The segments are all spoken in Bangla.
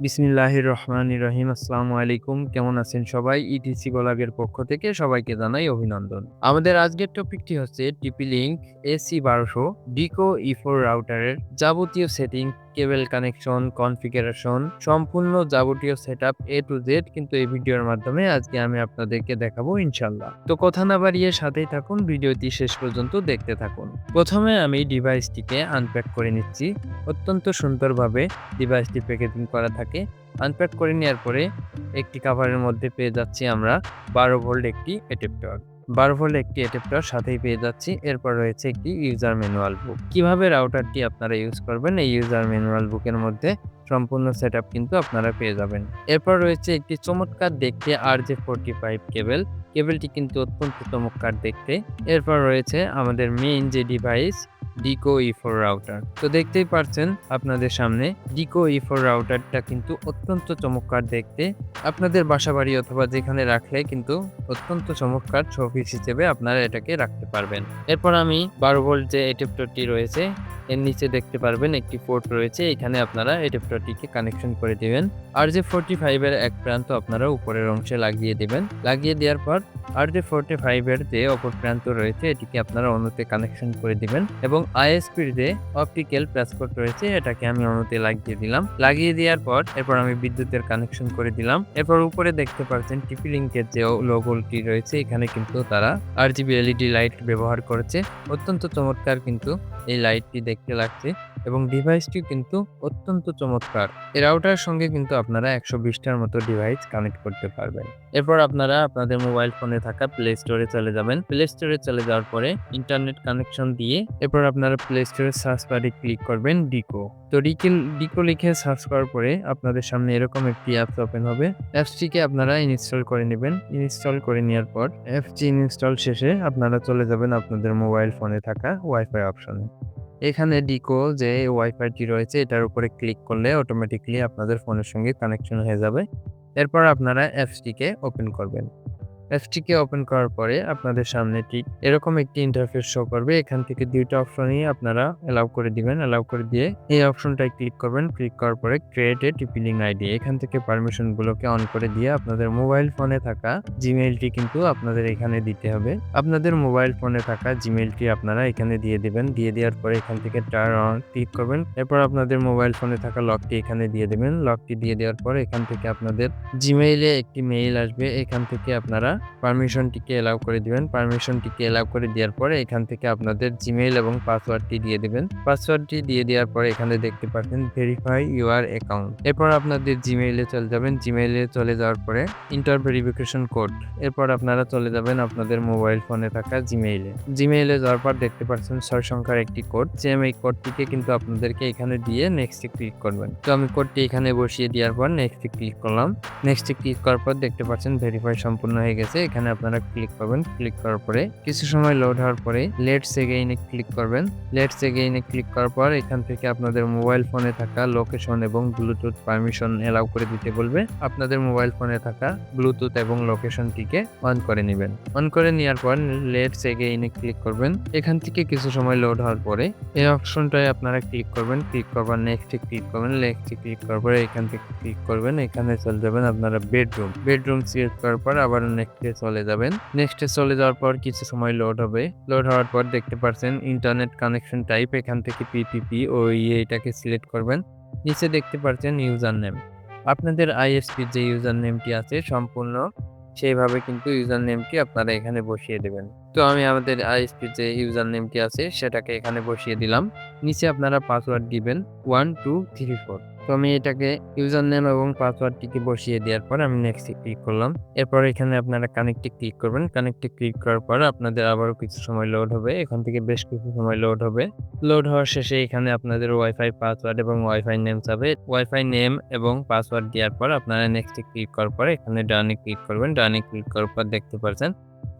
বিসমিল্লাহির রহমান রহিম, আসসালামু আলাইকুম। কেমন আছেন সবাই? ইটিসি গোলাগের পক্ষ থেকে সবাইকে জানাই অভিনন্দন। আমাদের আজকের টপিকটি হচ্ছে টিপি লিঙ্ক এসি বারোশো ডিকো ইফোর রাউটারের যাবতীয় সেটিং কেবল কানেকশন, কনফিগারেশন, সম্পূর্ণ যাবতীয় set up A to Z কিন্তু এই ভিডিওর মাধ্যমে আজকে আমি আপনাদেরকে দেখাবো ইনশাল্লাহ তো কথা না বাড়িয়ে সাথেই থাকুন, ভিডিওটি শেষ পর্যন্ত দেখতে থাকুন। প্রথমে আমি ডিভাইসটিকে আনপ্যাক করে নিচ্ছি। অত্যন্ত সুন্দরভাবে ডিভাইসটি প্যাকেজিং করা থাকে। আনপ্যাক করে নেওয়ার পরে একটি কাভারের মধ্যে পেয়ে যাচ্ছি আমরা বারো ভোল্ট একটি এডেপ্টর বারো ভোল্ট একটি অ্যাডাপ্টার সাথেই পেয়ে যাচ্ছি। এরপর রয়েছে একটি ইউজার ম্যানুয়াল বুক কীভাবে রাউটারটি আপনারা ইউজ করবেন? এই ইউজার ম্যানুয়াল বুকের মধ্যে সম্পূর্ণ সেট কিন্তু আপনারা পেয়ে যাবেন। এরপর রয়েছে একটি চমৎকার দেখতে R J forty five cable কেবেলটি কিন্তু অত্যন্ত চমৎকার দেখতে। এরপর রয়েছে আমাদের মেইন যে device Deco E four router তো দেখতেই পারছেন আপনাদের সামনে ডিকো ই ফোর রাউটারটা কিন্তু অত্যন্ত চমৎকার দেখতে। আপনাদের বাসা বাড়ি অথবা যেখানে রাখলে কিন্তু অত্যন্ত চমৎকার শোপিস হিসেবে আপনারা এটাকে রাখতে পারবেন। এরপর আমি বারো ভোল্ট যে এডেপ্টরটি রয়েছে এর নিচে দেখতে পারবেন একটি পোর্ট রয়েছে। এখানে আপনারা এডেপ্টরটিকে কানেকশন করে দিবেন। আর যে ফোরটি ফাইভের এক প্রান্ত আপনারা উপরের অংশে লাগিয়ে দিবেন। লাগিয়ে দেওয়ার পর আর যে ফোরটি ফাইভের যে অপর প্রান্ত রয়েছে, এটিকে আপনারা অন্যতে কানেকশন করে দিবেন এবং আইএসপির যে অপটিক্যাল প্যাসকোড রয়েছে, এটাকে আমি অন্যতে লাগিয়ে দিলাম। লাগিয়ে দেওয়ার পর এরপর আমি বিদ্যুতের কানেকশন করে দিলাম। এরপর উপরে দেখতে পাচ্ছেন টিপি লিঙ্কের যে লোগোটি রয়েছে, এখানে কিন্তু তারা আর জিবি এলইডি লাইট ব্যবহার করেছে। অত্যন্ত চমৎকার কিন্তু এই লাইটটি দেখতে লাগছে। এবং ডিভাইসটি কিন্তু অত্যন্ত চমৎকার। এই রাউটার সঙ্গে কিন্তু আপনারা একশো বিশটার মতো ডিভাইস কানেক্ট করতে পারবেন। এরপর আপনারা আপনাদের মোবাইল ফোনে থাকা প্লে স্টোরে চলে যাবেন। প্লে স্টোরে চলে যাওয়ার পরে ইন্টারনেট কানেকশন দিয়ে এরপর আপনারা প্লে স্টোরে সার্চ বারে ক্লিক করবেন ডিকো তো ডিকিল ডিকো লিখে সার্চ করার পরে আপনাদের সামনে এরকম একটি অ্যাপস ওপেন হবে। অ্যাপসটিকে আপনারা ইনস্টল করে নেবেন। ইনস্টল করে নেওয়ার পর অ্যাপসটি ইনস্টল শেষে আপনারা চলে যাবেন আপনাদের মোবাইল ফোনে থাকা ওয়াইফাই অপশনে এখানে ডিকো যে ওয়াইফাইটি রয়েছে, এটার উপরে ক্লিক করলে অটোমেটিকলি আপনাদের ফোনের সঙ্গে কানেকশন হয়ে যাবে। এরপর আপনারা অ্যাপসটিকে ওপেন করবেন। অ্যাপসটিকে ওপেন করার পরে আপনাদের সামনে ঠিক এরকম একটি ইন্টারফেস শো করবে। এখান থেকে দুইটা অপশনই আপনারা অ্যালাউ করে দিবেন। অ্যালাউ করে দিয়ে এই অপশনটায় ক্লিক করবেন। ক্লিক করার পরে ক্রিয়েট এ টিপিলিং আইডি এখান থেকে পারমিশনগুলোকে অন করে দিয়ে আপনাদের মোবাইল ফোনে থাকা জিমেইলটি কিন্তু আপনাদের এখানে দিতে হবে। আপনাদের মোবাইল ফোনে থাকা জিমেইলটি আপনারা এখানে দিয়ে দিবেন। দিয়ে দেওয়ার পরে এখান থেকে টার্ন অন ক্লিক করবেন। এরপর আপনাদের মোবাইল ফোনে থাকা লকটি এখানে দিয়ে দেবেন। লকটি দিয়ে দেওয়ার পরে এখান থেকে আপনাদের জিমেইলে একটি মেইল আসবে। এখান থেকে আপনারা পারমিশনটিকে এলাও করে দিবেন। পারমিশনটিকে এলাও করে দেওয়ার পরে এখান থেকে আপনাদের জিমেইল এবং পাসওয়ার্ডটি দিয়ে দিবেন। পাসওয়ার্ডটি দিয়ে দেওয়ার পরে এখানে দেখতে পাচ্ছেন ভেরিফাই ইউর অ্যাকাউন্ট এরপর আপনাদের জিমেইলে চলে যাবেন। জিমেইলে চলে যাওয়ার পরে ইন্টার ভেরিফিকেশন কোড এরপর আপনারা চলে যাবেন আপনাদের মোবাইল ফোনে থাকা জিমেইলে জিমেইলে যাওয়ার পর দেখতে পাচ্ছেন, ছয় সংখ্যার একটি কোড সেম এই কোডটিকে কিন্তু আপনাদেরকে এখানে দিয়ে নেক্সটে ক্লিক করবেন। তো আমি কোডটি এখানে বসিয়ে দেওয়ার পর নেক্সটে ক্লিক করলাম। নেক্সটে ক্লিক করার পর দেখতে পাচ্ছেন ভেরিফাই সম্পূর্ণ হয়ে গেছে। এখানে আপনারা ক্লিক করবেন। ক্লিক করার পরে কিছু সময় লোড হওয়ার পরে লেটস এগেইনে ক্লিক করবেন। লেটস এগেইনে ক্লিক করার পর এখান থেকে আপনাদের মোবাইল ফোনে থাকা লোকেশন এবং ব্লুটুথ পারমিশন এলাও করে দিতে বলবে। আপনাদের মোবাইল ফোনে থাকা ব্লুটুথ এবং লোকেশনটিকে অন করে নেবেন। অন করে নেওয়ার পর লেটস এগেইনে ক্লিক করবেন। এখান থেকে কিছু সময় লোড হওয়ার পরে এই অপশনটায় আপনারা ক্লিক করবেন। ক্লিক করবার নেক্সটে ক্লিক করবেন। নেক্সটে ক্লিক করার পরে এখান থেকে ক্লিক করবেন। এখানে চলে যাবেন আপনারা বেডরুম বেডরুম সিলেক্ট করার পর আবার নেক্সটে চলে যাবেন? নেক্সটে চলে যাওয়ার পর কিছু সময় লোড হবে। লোড হওয়ার পর দেখতে পাচ্ছেন ইন্টারনেট কানেকশন টাইপ এখান থেকে পিপিপি ও এটাকে সিলেক্ট করবেন। নিচে দেখতে পাচ্ছেন ইউজার নেম আপনাদের আইএসপির যে ইউজার নেমটি আছে সম্পূর্ণ সেইভাবে কিন্তু ইউজার নেমটি আপনারা এখানে বসিয়ে দেবেন। তো আমি আমাদের আইএসপির যে ইউজার নেমটি আছে সেটাকে এখানে বসিয়ে দিলাম। নিচে আপনারা পাসওয়ার্ড দিবেন ওয়ান টু থ্রি ফোর তো আমি এটাকে ইউজার নেম এবং পাসওয়ার্ডটিকে বসিয়ে দেওয়ার পর আমি নেক্সটে ক্লিক করলাম। এরপর এখানে আপনারা কানেক্টে ক্লিক করবেন। কানেক্টে ক্লিক করার পর আপনাদের আবারও কিছু সময় লোড হবে। এখান থেকে বেশ কিছু সময় লোড হবে। লোড হওয়ার শেষে এখানে আপনাদের ওয়াইফাই পাসওয়ার্ড এবং ওয়াইফাই নেম যাবে ওয়াইফাই নেম এবং পাসওয়ার্ড দেওয়ার পর আপনারা নেক্সটে ক্লিক করার পর এখানে ডানে ক্লিক করবেন। ডানে ক্লিক করার পর দেখতে পাচ্ছেন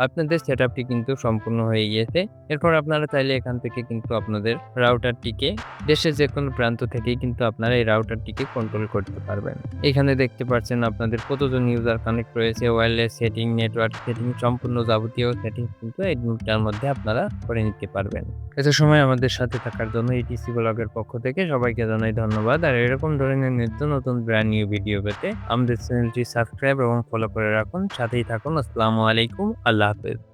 আপনাদের সেট আপটি কিন্তু সম্পূর্ণ হয়ে গিয়েছে। এরপর আপনারা চাইলে এখান থেকে কিন্তু আপনাদের রাউটারটিকে দেশের যে কোনো প্রান্ত থেকেই কিন্তু আপনারা এই রাউটারটিকে কন্ট্রোল করতে পারবেন। এখানে দেখতে পাচ্ছেন আপনাদের কতজন ইউজার কানেক্ট রয়েছে ওয়্যারলেস সেটিং নেটওয়ার্ক সেটিং সম্পূর্ণ যাবতীয় সেটিং কিন্তু এই গ্রুপটার মধ্যে আপনারা করে নিতে পারবেন। এত সময় আমাদের সাথে থাকার জন্য ইটিসি ব্লগের পক্ষ থেকে সবাইকে জানাই ধন্যবাদ। আর এরকম ধরনের নিত্য নতুন ব্র্যান্ড নিউ ভিডিও পেতে আমাদের চ্যানেলটি সাবস্ক্রাইব এবং ফলো করে রাখুন। সাথেই থাকুন। আসসালামু আলাইকুম। আল্লাহ হাফেজ।